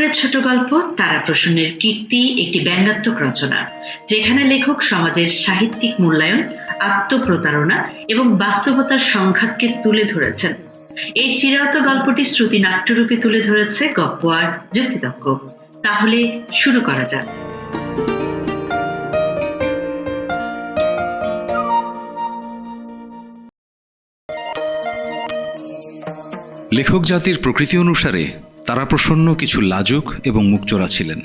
ঠাকুরের ছোট গল্প তারা প্রসন্নের কীর্তি, একটি ব্যঙ্গাত্মক রচনা, যেখানে লেখক সমাজের সাহিত্যিক মূল্যায়ন, আত্মপ্রতারণা এবং বাস্তবতার সংঘাতকে তুলে ধরেছেন। এই চিরায়ত গল্পটি শ্রুতি নাট্যরূপে তুলে ধরেছে গপ্প আর যুক্তিতক্ক তাহলে শুরু করা যাক। লেখক জাতির প্রকৃতি অনুসারে তারা প্রসন্ন কিছু লাজুক এবং মুখচোরা ছিলেন।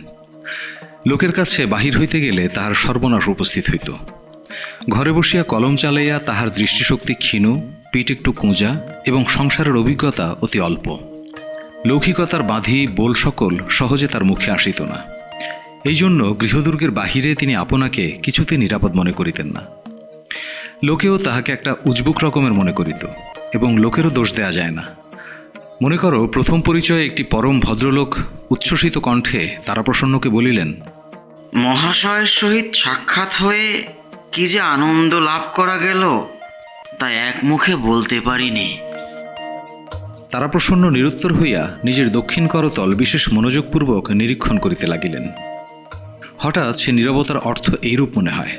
লোকের কাছে বাহির হইতে গেলে তাহার সর্বনাশ উপস্থিত হইত। ঘরে বসিয়া কলম চালাইয়া তাহার দৃষ্টিশক্তি ক্ষীণ, পিঠ একটু কুঁজা এবং সংসারের অভিজ্ঞতা অতি অল্প। লৌকিকতার বাঁধি, বোল সকল সহজে তার মুখে আসিত না। এই জন্য গৃহদুর্গের বাহিরে তিনি আপনাকে কিছুতে নিরাপদ মনে করিতেন না। লোকেও তাহাকে একটা উজবুক রকমের মনে করিত এবং লোকেরও দোষ দেয়া যায় না। মনে করো প্রথম পরিচয়ে একটি পরম ভদ্রলোক উচ্ছ্বসিত কণ্ঠে তারাপ্রসন্নকে বলিলেন মহাশয়ের সহিত সাক্ষাৎ হয়ে কি যে আনন্দ লাভ করা গেল তা এক মুখে বলতে পারিনি। তারাপ্রসন্ন নিরুত্তর হইয়া নিজের দক্ষিণ করতল বিশেষ মনোযোগপূর্বক নিরীক্ষণ করিতে লাগিলেন। হঠাৎ সে নীরবতার অর্থ এইরূপ মনে হয়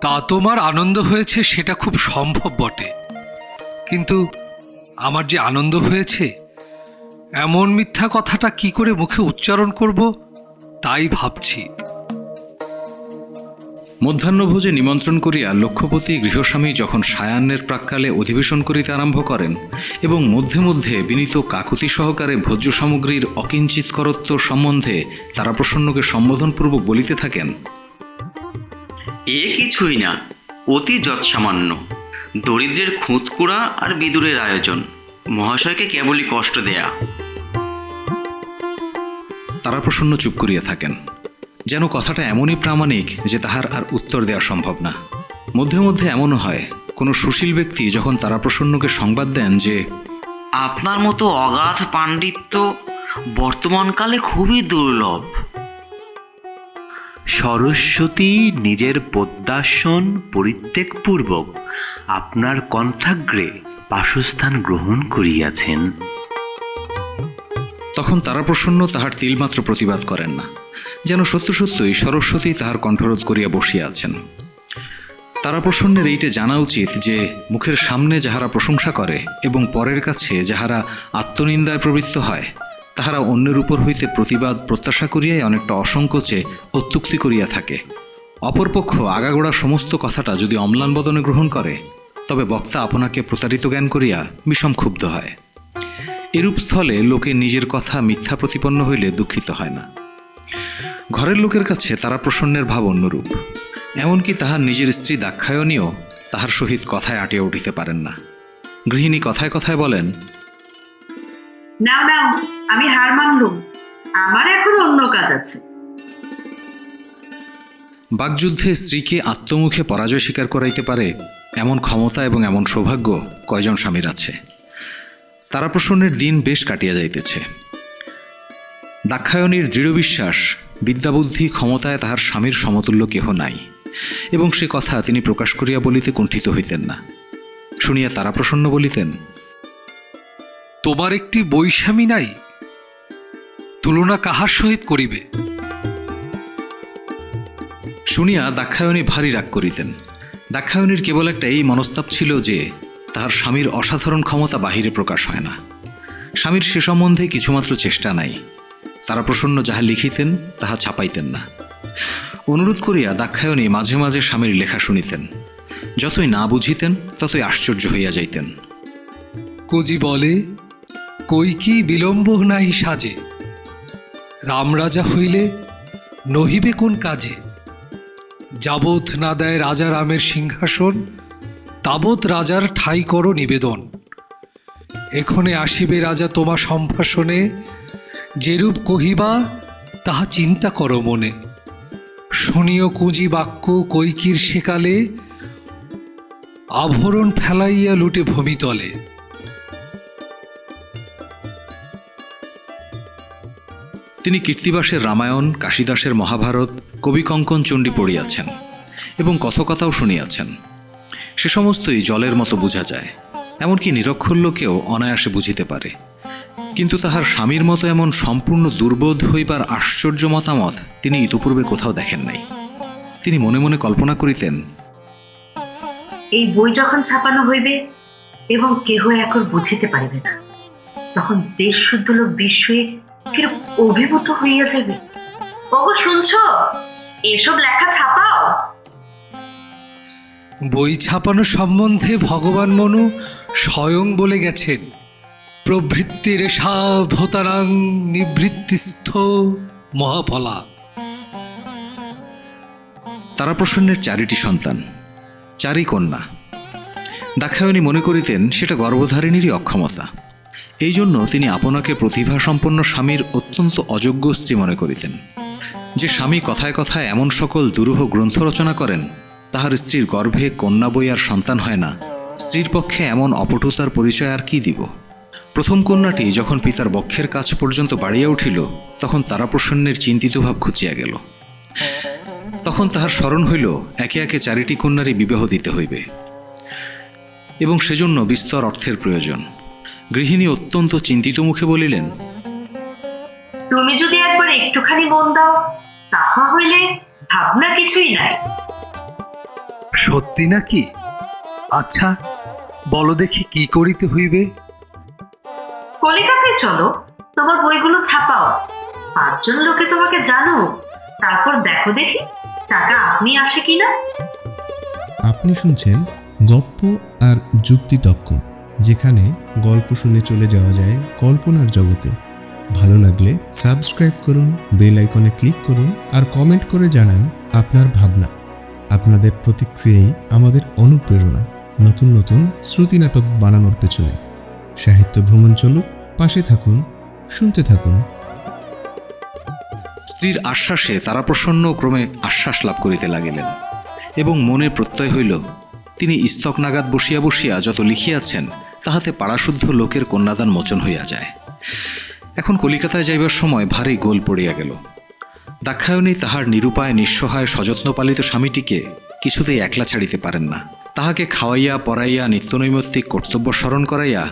তা তোমার আনন্দ হয়েছে সেটা খুব সম্ভব বটে। কিন্তু আমার যে আনন্দ হয়েছে এমন মিথ্যা কথাটা কি করে মুখে উচ্চারণ করব তাই ভাবছি। মধ্যাহ্নভোজে নিমন্ত্রণ করিয়া লক্ষ্যপতি গৃহস্বামী যখন সায়ান্নের প্রাক্কালে অধিবেশন করিতে আরম্ভ করেন এবং মধ্যে মধ্যে বিনীত কাকুতি সহকারে ভোজ্য সামগ্রীর অকিঞ্চিতকরত্ব সম্বন্ধে তারা প্রসন্নকে সম্বোধনপূর্বক বলিতে থাকেন এ কিছুই না অতি যৎসামান্য। দরিদ্রের খুঁতকুড়া আর বিদুরের আয়োজন। মহাশয়কে কেবলই কষ্ট দেয়া। তারা প্রসন্ন চুপ করিয়া থাকেন। যেন কথাটা এমনই প্রামাণিক যে তাহার আর উত্তর দেওয়া সম্ভব না। মধ্যে মধ্যে এমনও হয় কোনো সুশীল ব্যক্তি যখন তারা প্রসন্নকে সংবাদ দেন যে আপনার মতো অগাধ পাণ্ডিত্য বর্তমানকালে খুবই দুর্লভ। সরস্বতী নিজের পদ্মাসন পরিত্যাগপূর্বক আপনার কণ্ঠাগ্রে বাসস্থান গ্রহণ করিয়াছেন। তখন তারা প্রসন্ন তাহার তিলমাত্র প্রতিবাদ করেন না, যেন সত্য সত্যই সরস্বতী তাহার কণ্ঠরোধ করিয়া বসিয়া আছেন। তারা প্রসন্নের এইটে জানা উচিত যে, মুখের সামনে যাহারা প্রশংসা করে এবং পরের কাছে যাহারা আত্মনিন্দায় প্রবৃত্ত হয় তাহারা অন্যের উপর হইতে প্রতিবাদ, প্রত্যাশা করিয়াই অনেকটা অসংকোচে অত্যুক্তি করিয়া থাকে। অপরপক্ষ আগাগোড়া সমস্ত কথাটা যদি অম্লান বদনে গ্রহণ করে, তবে বক্তা আপনাকে প্রতারিত জ্ঞান করিয়া বিষম ক্ষুব্ধ হয়। এরূপ স্থলে লোকে নিজের কথা মিথ্যা প্রতিপন্ন হইলে দুঃখিত হয় না। ঘরের লোকের কাছে তারা প্রসন্নের ভাব অন্যরূপ। এমনকি তাহার নিজের স্ত্রী দাক্ষায়ণীও তাহার সহিত কথায় আটিয়া উঠিতে পারেন না। গৃহিণী কথায় কথায় বলেন নাও নাও, আমি হার মানলুম। আমার এখন অন্য কাজ আছে। বাকযুদ্ধে স্ত্রীকে আত্মমুখে পরাজয় স্বীকার করাইতে পারে এমন ক্ষমতা এবং এমন সৌভাগ্য কয়জন স্বামীর আছে। তারা প্রসন্নের দিন বেশ কাটিয়া যাইতেছে। দাক্ষায়ণীর দৃঢ় বিশ্বাস, বিদ্যাবুদ্ধি ক্ষমতায় তাহার স্বামীর সমতুল্য কেহ নাই, এবং সে কথা তিনি প্রকাশ করিয়া বলিতে কুণ্ঠিত হইতেন না। শুনিয়া তারা প্রসন্ন বলিতেন তোমার একটি বৈষামী নাই। তুলনা কাহার সহিত করিবে? শুনিয়া দাক্ষায়ণী ভারী রাগ করিতেন। দাক্ষায়ণীর কেবল একটা এই মনস্তাপ ছিল যে তাহার স্বামীর অসাধারণ ক্ষমতা বাহিরে প্রকাশ হয় না। স্বামীর সে সম্বন্ধে কিছুমাত্র চেষ্টা নাই। তারা প্রসন্ন যাহা লিখিতেন তাহা ছাপাইতেন না। অনুরোধ করিয়া দাক্ষায়ণী মাঝে মাঝে স্বামীর লেখা শুনিতেন। যতই না বুঝিতেন ততই আশ্চর্য হইয়া যাইতেন। কজি বলে কই কি বিলম্ব নাই সাজে। রামরাজা হইলে নহিবে কোন কাজে। যাবৎ না দেয় রাজা রামের সিংহাসন, তাবৎ রাজার ঠাই করো নিবেদন। এখনে আসিবে রাজা তোমা সম্ভাষণে, যেরূপ কহিবা, তাহা চিন্তা করো মনে। শুনিও কুঁজি বাক্য কৈকির সেকালে আভরণ ফেলাইয়া লুটে ভূমিতলে। তিনি কীর্তিবাসের রামায়ণ, কাশিদাসের মহাভারত, কবি কঙ্কন চণ্ডী পড়িয়াছেন এবং কথকথাও শুনিয়াছেন। সে সমস্তই জলের মতো বোঝা যায়, এমনকি নিরক্ষর লোকেও অনায়াসে বুঝিতে পারে। কিন্তু তাহার স্বামীর মতো এমন সম্পূর্ণ দুর্বোধ হইবার আশ্চর্য মতামত তিনি ইতপূর্বে কোথাও দেখেন নাই। তিনি মনে মনে কল্পনা করিতেন, এই বই যখন ছাপানো হইবে এবং কেহ এখন বুঝিতে পারিবে না, তখন দেশ শুদ্ধ লোক বিস্ময়ে কিরূপ অভিভূত হইয়া যাবে। ওগো, শুনছো? এসব লেখা ছাপাও। বই ছাপানো সম্বন্ধে ভগবান মনু স্বয়ং বলে গেছেন প্রবৃত্তির ভোতারাং নিবৃত্তিস্থ মহাফলা তারাপ্রসন্নের চারিটি সন্তান, চারি কন্যা। দাক্ষায়ণী মনে করিতেন সেটা গর্ভধারিণীরই অক্ষমতা। এই জন্য তিনি আপনাকে প্রতিভাসম্পন্ন স্বামীর অত্যন্ত অযোগ্য স্ত্রী মনে করিতেন। যে স্বামী কথায় কথায় এমন সকল দুরূহ গ্রন্থ রচনা করেন, তাহার স্ত্রীর গর্ভে কন্যা বই আর সন্তান হয় না। স্ত্রীর পক্ষে এমন অপটুতার পরিচয় আর কি দিব? প্রথম কন্যাটি যখন পিতার বক্ষের কাছ পর্যন্ত বাড়িয়া উঠিল, তখন তারাপ্রসন্নের চিন্তিত ভাব ঘুচিয়া গেল। তখন তাহার স্মরণ হইল, একে একে চারিটি কন্যারই বিবাহ দিতে হইবে। এবং সেজন্য বিস্তর অর্থের প্রয়োজন। গৃহিণী অত্যন্ত চিন্তিত মুখে বলিলেন তুমি যদি একবার একটুখানি মন দাও তাহা হইলে ভাবনা কিছুই নাই। সত্যি নাকি? আচ্ছা বলো দেখি কি করিতে হইবে। কলিকাতায় চলো তোমার বইগুলো ছাপাও। পাঁচজন লোকে তোমাকে জানো তারপর দেখো দেখি টাকা আপনি আসে কিনা। আপনি শুনছেন গপ্প আর যুক্তিতক্ক যেখানে গল্প শুনে চলে যাওয়া যায় কল্পনার জগতে। ভালো লাগলে সাবস্ক্রাইব করুন, বেল আইকনে ক্লিক করুন আর কমেন্ট করে জানান আপনার ভাবনা। আপনাদের প্রতিক্রিয়াই আমাদের অনুপ্রেরণা। নতুন নতুন শ্রুতি নাটক বানানোর পেছনে। সাহিত্য ভ্রমণ চলুক, পাশে থাকুন, শুনতে থাকুন। স্ত্রীর আশ্বাসে তারা প্রসন্ন ক্রমে আশ্বাস লাভ করিতে লাগিলেন এবং মনে প্রত্যয় হইল, তিনি স্তক নাগাদ বসিয়া বসিয়া যত লিখিয়াছেন তাহাতে পাড়াশুদ্ধ লোকের কন্যাদান মোচন হইয়া যায়। এখন কলিকাতায় যাইবার সময় ভারী গোল পড়িয়া গেল। দাক্ষায়ণী তাহার নিরুপায় নিঃসহায় সযত্ন পালিত স্বামীটিকে কিছুতেই একলা ছাড়িতে পারেন না। তাহাকে খাওয়াইয়া, পড়াইয়া, নিত্যনৈমিত্তিক কর্তব্য স্মরণ করাইয়া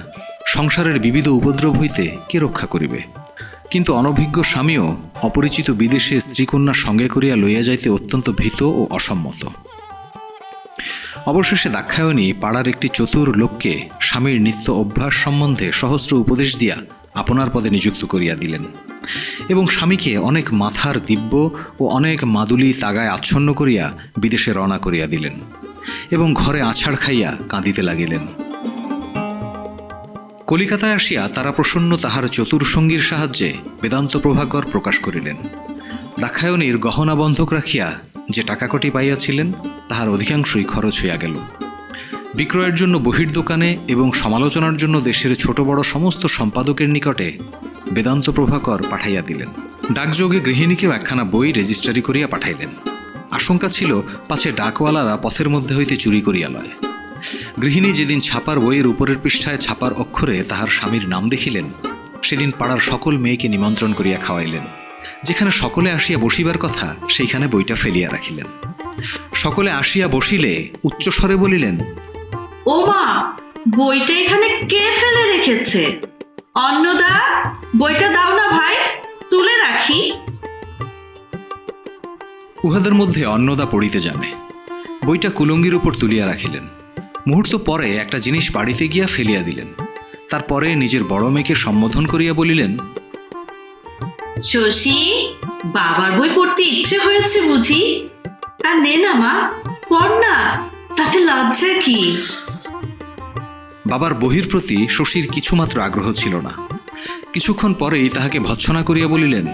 সংসারের বিবিধ উপদ্রব হইতে কে রক্ষা করিবে? কিন্তু অনভিজ্ঞ স্বামীও অপরিচিত বিদেশে স্ত্রীকন্যা সঙ্গে করিয়া লইয়া যাইতে অত্যন্ত ভীত ও অসম্মত। অবশেষে দাক্ষায়ণী পাড়ার একটি চতুর লোককে স্বামীর নিত্য অভ্যাস সম্বন্ধে সহস্র উপদেশ দিয়া আপনার পদে নিযুক্ত করিয়া দিলেন। এবং স্বামীকে অনেক মাথার দিব্য ও অনেক মাদুলি তাগায় আচ্ছন্ন করিয়া বিদেশে রওনা করিয়া দিলেন এবং ঘরে আছাড় খাইয়া কাঁদিতে লাগিলেন। কলিকাতায় আসিয়া তারা প্রসন্ন তাহার চতুর সঙ্গীর সাহায্যে বেদান্ত প্রভাকর প্রকাশ করিলেন। দাক্ষায়ণীর গহনা বন্ধক রাখিয়া যে টাকাকটি পাইয়াছিলেন, তাহার অধিকাংশই খরচ হইয়া গেল। বিক্রয়ের জন্য বহির দোকানে এবং সমালোচনার জন্য দেশের ছোট বড় সমস্ত সম্পাদকের নিকটে বেদান্ত প্রভাকর পাঠাইয়া দিলেন। ডাকযোগে গৃহিণীকেও একখানা বই রেজিস্ট্রারি করিয়া পাঠাইলেন। আশঙ্কা ছিল পাছে ডাকওয়ালারা পথের মধ্যে হইতে চুরি করিয়া লয়। গৃহিণী যেদিন ছাপার বইয়ের উপরের পৃষ্ঠায় ছাপার অক্ষরে তাহার স্বামীর নাম দেখিলেন, সেদিন পাড়ার সকল মেয়েকে নিমন্ত্রণ করিয়া খাওয়াইলেন। যেখানে সকলে আসিয়া বসিবার কথা, সেইখানে বইটা ফেলিয়া রাখিলেন। সকলে আসিয়া বসিলে উচ্চস্বরে বলিলেন ও মা বইটা এখানে কে ফেলে রেখেছে? অন্নদা বইটা দাও না ভাই তুলে রাখি। উহাদের মধ্যে অন্নদা পড়িতে জানে। বইটা কুলঙ্গির উপর তুলিয়া রাখিলেন। মুহূর্ত পরে একটা জিনিস বাড়িতে গিয়া ফেলিয়া দিলেন। তারপরে নিজের বড় মেয়েকে সম্বোধন করিয়া বলিলেন শশী বাবার বই পড়তে ইচ্ছে হয়েছে বুঝি? আর নে না মা পড় না তাতে লজ্জা কি? বাবার বহির প্রতি শশীর কিছুমাত্র আগ্রহ ছিল না। কিছুক্ষণ পরেই তাহাকে ভৎসনা করিয়া বলিলেন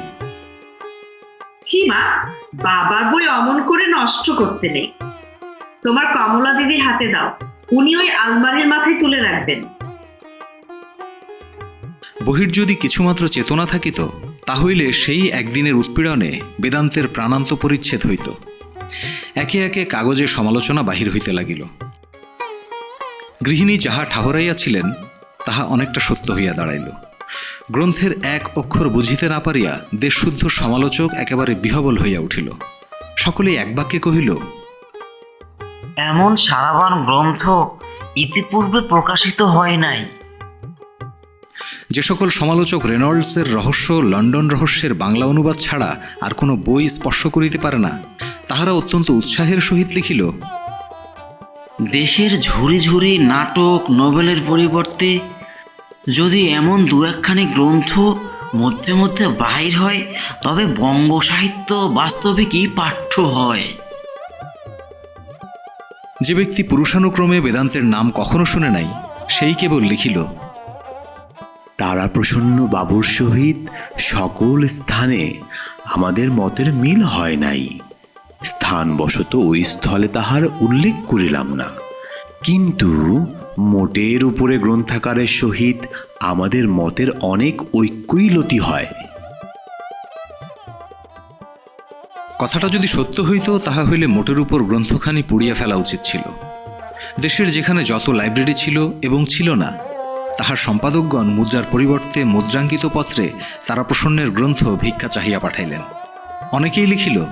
ছি মা বাবার বই অমন করে নষ্ট করতে নেই। তোমার কমলা দিদির হাতে দাও উনি ওই আলমারির মাথায় তুলে রাখবেন। বহির যদি কিছুমাত্র চেতনা থাকিত তাহলে সেই একদিনের উৎপীড়নে বেদান্তের প্রাণান্ত পরিচ্ছেদ হইত। একে একে কাগজে সমালোচনা বাহির হইতে লাগিল। গৃহিণী যাহা ঠাহরাইয়াছিলেন তাহা অনেকটা সত্য হইয়া দাঁড়াইল। গ্রন্থের এক অক্ষর বুঝিতে না পারিয়া দেশশুদ্ধ সমালোচক একেবারে বিহবল হইয়া উঠিল। সকলেই এক বাক্যে কহিল এমন সারাবান গ্রন্থ ইতিপূর্বে প্রকাশিত হয় নাই। যে সকল সমালোচক রেনল্ডসের রহস্য লন্ডন রহস্যের বাংলা অনুবাদ ছাড়া আর কোনো বই স্পর্শ করিতে পারে না তাহারা অত্যন্ত উৎসাহের সহিত লিখিল দেশের ঝুড়ি ঝুড়ি নাটক নোবেলের পরিবর্তে যদি এমন দু একখানি গ্রন্থ মধ্যে মধ্যে বাহির হয় তবে বঙ্গ সাহিত্য বাস্তবে বাস্তবিকই পাঠ্য হয়। যে ব্যক্তি পুরুষানুক্রমে বেদান্তের নাম কখনো শুনে নাই সেই কেবল লিখিল তারা প্রসন্ন বাবুর সহিত সকল স্থানে আমাদের মতের মিল হয় নাই। স্থানবশত ওই স্থলে তাহার উল্লেখ করিলাম না। কিন্তু মোটের উপরে গ্রন্থাকারের সহিত আমাদের মতের অনেক ঐক্যইলতি হয়। কথাটা যদি সত্য হইত, তাহা হইলে মোটের উপর গ্রন্থখানি পুড়িয়া ফেলা উচিত ছিল। দেশের যেখানে যত লাইব্রেরি ছিল এবং ছিল না, তাহার সম্পাদকগণ মুদ্রার পরিবর্তে মুদ্রাঙ্কিত পত্রে তারা প্রসন্নের গ্রন্থ ভিক্ষা চাহিয়া পাঠাইলেন। অনেকেই লিখিল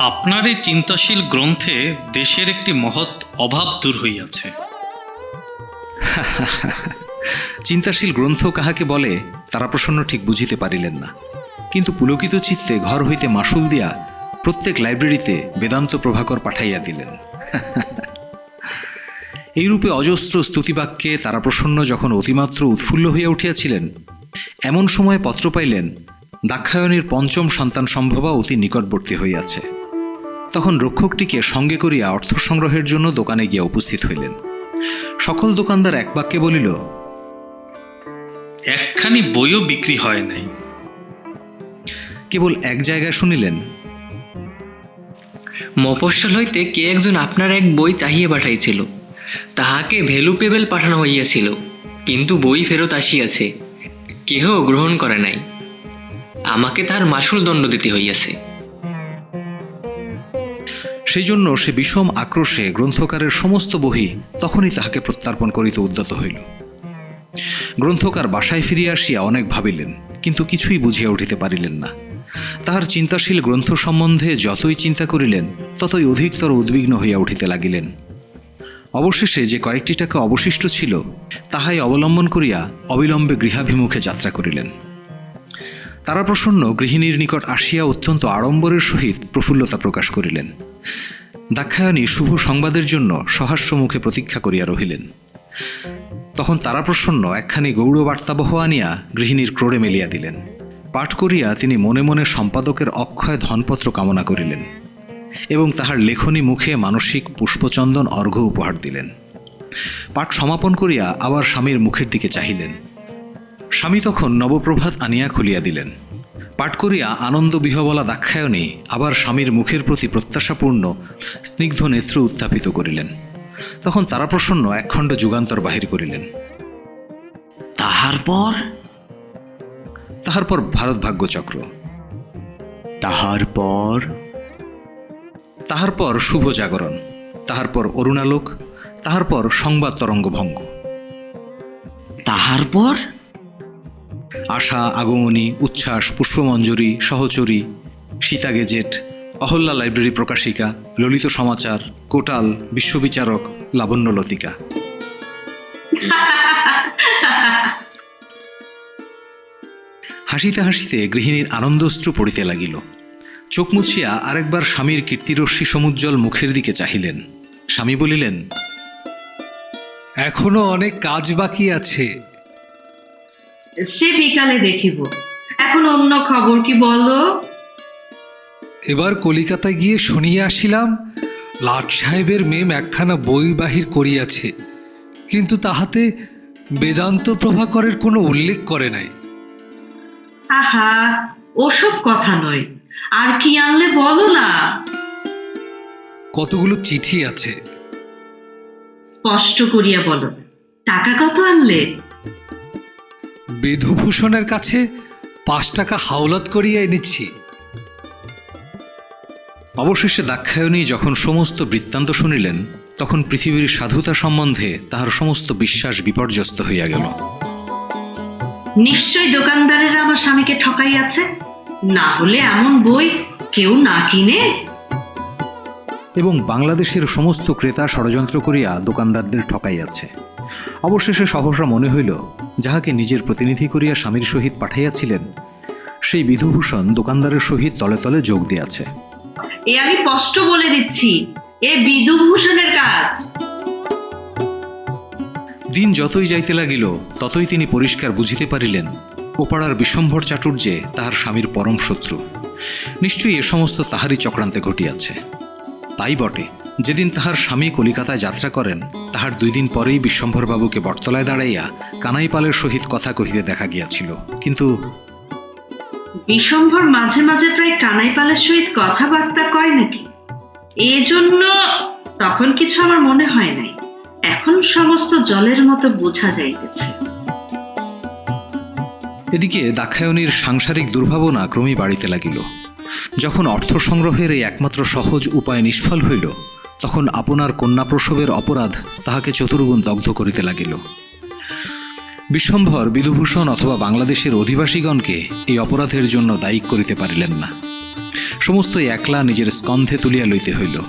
আপনার এই চিন্তাশীল গ্রন্থে দেশের একটি মহৎ অভাব দূর হইয়াছে। চিন্তাশীল গ্রন্থ কাহাকে বলে, তারা প্রসন্ন ঠিক বুঝিতে পারিলেন না। কিন্তু পুলকিত চিত্তে ঘর হইতে মাসুল দিয়া প্রত্যেক লাইব্রেরিতে বেদান্ত প্রভাকর পাঠাইয়া দিলেন। এইরূপে অজস্র স্তুতিবাক্যে তারাপ্রসন্ন যখন অতিমাত্র উৎফুল্ল হইয়া উঠিয়াছিলেন, এমন সময় পত্র পাইলেন, দাক্ষায়ণীর পঞ্চম সন্তান সম্ভবা অতি নিকটবর্তী হইয়াছে। তখন রক্ষকটিকে সঙ্গে করিয়া অর্থ সংগ্রহের জন্য দোকানে গিয়া উপস্থিত হইলেন। সকল দোকানদার এক বাক্যে বলিল একখানি বইও বিক্রি হয় নাই। কেবল এক জায়গায় শুনিলেন মফস্বল হইতে কে একজন আপনার এক বই চাহিয়ে পাঠাইছিল? তাহাকে ভ্যালুপেবেল পাঠানো হইয়াছিল কিন্তু বই ফেরত আসিয়াছে। কেহ গ্রহণ করে নাই। আমাকে তার মাসুল দণ্ড দিতে হইয়াছে। সেই জন্য সে বিষম আক্রোশে গ্রন্থকারের সমস্ত বহি তখনই তাহাকে প্রত্যার্পণ করিতে উদ্যত হইল। গ্রন্থকার বাসায় ফিরিয়া আসিয়া অনেক ভাবিলেন, কিন্তু কিছুই বুঝিয়া উঠিতে পারিলেন না। তাহার চিন্তাশীল গ্রন্থ সম্বন্ধে যতই চিন্তা করিলেন, ততই অধিকতর উদ্বিগ্ন হইয়া উঠিতে লাগিলেন। অবশেষে যে কয়েকটি টাকা অবশিষ্ট ছিল, তাহাই অবলম্বন করিয়া অবিলম্বে গৃহাভিমুখে যাত্রা করিলেন। তারা প্রসন্ন গৃহিণীর নিকট আসিয়া অত্যন্ত আড়ম্বরের সহিত প্রফুল্লতা প্রকাশ করিলেন। দাক্ষায়ণী শুভ সংবাদের জন্য সহাস্য মুখে প্রতীক্ষা করিয়া রহিলেন। তখন তারা প্রসন্ন একখানি গৌড় বার্তাবহ আনিয়া গৃহিণীর ক্রোড়ে মেলিয়া দিলেন। পাঠ করিয়া তিনি মনে মনে সম্পাদকের অক্ষয় ধনপত্র কামনা করিলেন এবং তাহার লেখনী মুখে মানসিক পুষ্পচন্দন অর্ঘ্য উপহার দিলেন। পাঠ সমাপন করিয়া আবার স্বামীর মুখের দিকে চাহিলেন। স্বামী তখন নবপ্রভাত আনিয়া খুলিয়া দিলেন। পাঠ করিয়া আনন্দ বিহবলা দাক্ষায়ণী আবার স্বামীর মুখের প্রতি প্রত্যাশাপূর্ণ স্নিগ্ধ নেত্র উত্থাপিত করিলেন। তখন তারা প্রসন্ন একখণ্ড যুগান্তর বাহির করিলেন। তাহার পর? তাহার পর ভারত ভাগ্যচক্র তাহার পর? তাহার পর শুভ জাগরণ তাহার পর অরুণালোক তাহার পর সংবাদ তরঙ্গভঙ্গ। তাহার পর? আশা, আগমনী, উচ্ছ্বাস, পুষ্পমঞ্জরি, সহচরী, সীতা গেজেট, অহল্যা লাইব্রেরি প্রকাশিকা, ললিত সমাচার, কোটাল, বিশ্ববিচারক, লাবণ্য লতিকা। হাসিতে হাসিতে গৃহিণীর আনন্দশ্রু পড়িতে লাগিল। চোখ মুছিয়া আরেকবার স্বামীর কীর্তিরশ্মি সমুজ্জ্বল মুখের দিকে চাহিলেন। স্বামী বলিলেন, এখনও অনেক কাজ বাকি আছে। সে বিকালে দেখিব। এখন অন্য খবর কি বলো? এবার কলিকাতায় গিয়ে শুনিয়া আসিলাম লাট সাহেবের মেম একখানা বই বাহির করিয়াছে কিন্তু তাহাতে বেদান্ত প্রভাকরের কোনো উল্লেখ করে নাই। আহা ওসব কথা নয়। আর কি আনলে বলো না? কতগুলো চিঠি আছে? স্পষ্ট করিয়া বলো। টাকা কত আনলে? বেধুভূষণের কাছে পাঁচ টাকা হাওলাত করিয়া এনেছি অবশেষে দাক্ষায়ণী যখন সমস্ত বৃত্তান্ত শুনিলেন তখন পৃথিবীর সাধুতা সম্বন্ধে তাহার সমস্ত বিশ্বাস বিপর্যস্ত হইয়া গেল। নিশ্চয় দোকানদারেরা আমার স্বামীকে ঠকাইয়াছে? না হলে এমন বই কেউ না কিনে? এবং বাংলাদেশের সমস্ত ক্রেতা ষড়যন্ত্র করিয়া দোকানদারদের ঠকাইয়াছে। অবশেষে সহসা মনে হইল যাহাকে নিজের প্রতিনিধি করিয়া স্বামীর সহিত পাঠাইয়াছিলেন সেই বিধুভূষণ দোকানদারের সহিত তলে তলে যোগ দিয়াছে। এ আমি স্পষ্ট বলে দিচ্ছি এ বিদুভূষণের কাজ। দিন যতই যাইতে লাগিল ততই তিনি পরিষ্কার বুঝিতে পারিলেন ওপাড়ার বিশ্বম্ভর চাটুর্যে তাহার স্বামীর পরম শত্রু। নিশ্চয়ই এ সমস্ত তাহারই চক্রান্তে ঘটিয়াছে। তাই বটে। যেদিন তাহার স্বামী কলিকাতায় যাত্রা করেন তাহার দুই দিন পরেই বিশ্বম্ভরবাবুকে বটতলায় দাঁড়াইয়া কানাইপালের সহিত কথা কহিতে দেখা গিয়াছিল। কিন্তু বিশম্ভর মাঝে মাঝে প্রায় কানাইপালের সহিত কথাবার্তা কয় নাকি? এজন্য তখন কিছু আমার মনে হয় নাই। এখন সমস্ত জলের মতো বোঝা যাইতেছে। এদিকে দাক্ষায়ণীর সাংসারিক দুর্ভাবনা ক্রমেই বাড়িতে লাগিল। যখন অর্থ সংগ্রহের এই একমাত্র সহজ উপায় নিষ্ফল হইল তখন আপনার কন্যা প্রসবের অপরাধ তাহাকে চতুর্গুণ দগ্ধ করিতে লাগিল। বিশ্বম্ভর বিধুভূষণ অথবা বাংলাদেশের অধিবাসীগণকে এই অপরাধের জন্য দায়ী করিতে পারিলেন না। সমস্ত একলা নিজের স্কন্ধে তুলিয়া লইতে হইল।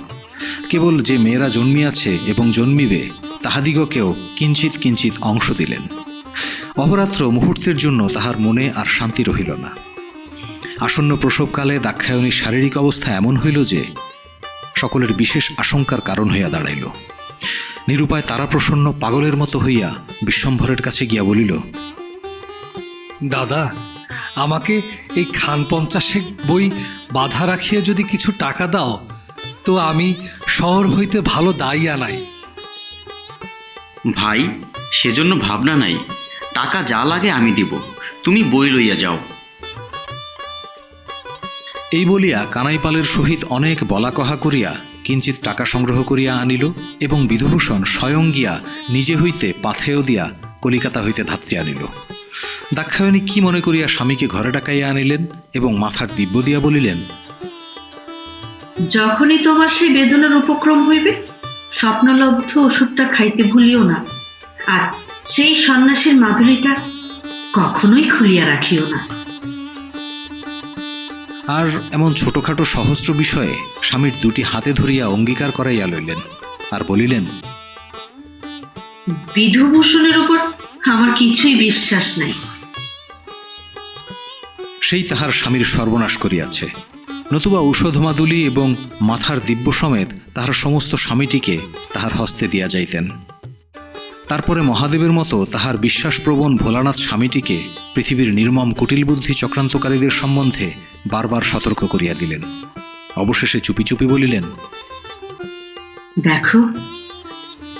কেবল যে মেয়েরা জন্মিয়াছে এবং জন্মিবে, তাহাদিগকেও কিঞ্চিত কিঞ্চিত অংশ দিলেন। অপরাত্র মুহূর্তের জন্য তাহার মনে আর শান্তি রহিল না। আসন্ন প্রসবকালে দাক্ষায়ণীর শারীরিক অবস্থা এমন হইল যে সকলের বিশেষ আশঙ্কার কারণ হইয়া দাঁড়াইল। নিরুপায় তারা প্রসন্ন পাগলের মতো হইয়া বিশ্বম্ভরের কাছে গিয়া বলিল দাদা আমাকে এই খান পঞ্চাশেক বই বাধা রাখিয়া যদি কিছু টাকা দাও তো আমি শহর হইতে ভালো দায়ী আনাই। ভাই সেজন্য ভাবনা নাই। টাকা যা লাগে আমি দিব। তুমি বই লইয়া যাও। এই বলিয়া কানাইপালের সহিত অনেক বলা কহা করিয়া কিঞ্চিত টাকা সংগ্রহ করিয়া আনিল এবং বিধুভূষণ স্বয়ং গিয়া নিজে হইতে পাথেয় দিয়া কলিকাতা হইতে ধাত্রী আনিল। দাক্ষায়ণী কি মনে করিয়া স্বামীকে ঘরে ডাকাইয়া আনিলেন এবং মাথার দিব্য দিয়া বলিলেন, যখনই তোমার সেই বেদনার উপক্রম হইবে, স্বপ্নলব্ধ ওষুধটা খাইতে ভুলিও না। আর সেই সন্ন্যাসীর মাধুরীটা কখনোই খুলিয়া রাখিও না। আর এমন ছোটখাটো সহস্র বিষয়ে স্বামীর দুটি হাতে ধরিয়া অঙ্গীকার করাইয়া লইলেন আর বলিলেন বিধুভূষণের উপর আমার কিছুই বিশ্বাস নাই। সেই তাহার স্বামীর সর্বনাশ করিয়াছে। নতুবা ঔষধমাদুলি এবং মাথার দিব্য সমেত তাহার সমস্ত স্বামীটিকে তাহার হস্তে দিয়া যাইতেন। তারপরে মহাদেবের মতো তাহার বিশ্বাসপ্রবণ ভোলানাথ স্বামীটিকে পৃথিবীর নির্মম কুটিল বুদ্ধি চক্রান্তকারীদের সম্বন্ধে বারবার সতর্ক করিয়া দিলেন। অবশেষে চুপি চুপি বলিলেন দেখো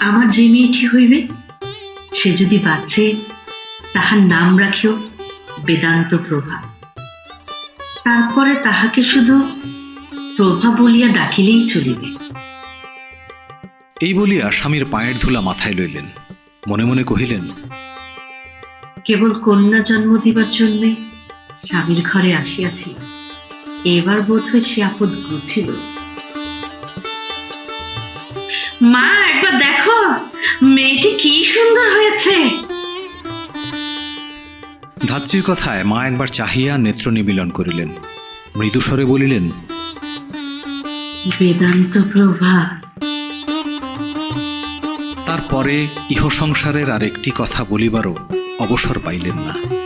আমার যে মেয়েটি হইবে সে যদি বাঁচে তাহার নাম রাখিও বেদান্ত প্রভা। তারপরে তাহাকে শুধু প্রভা বলিয়া ডাকিলেই চলিবে। এই বলিয়া স্বামীর পায়ের ধুলা মাথায় লইলেন। মনে মনে কহিলেন কেবল কন্যা জন্ম দিবার জন্যে স্বামীর ঘরে আসিয়াছি। এবার বোধ হয় সে আপদ গুছিল মা একবার দেখো মেয়েটি কি সুন্দর হয়েছে। ধাত্রীর কথায় মা একবার চাহিয়া নেত্র নিবিলন করিলেন। মৃদুস্বরে বলিলেন বেদান্ত প্রভা। তারপরে ইহ সংসারের আর একটি কথা বলিবারও অবসর পাইলেন না।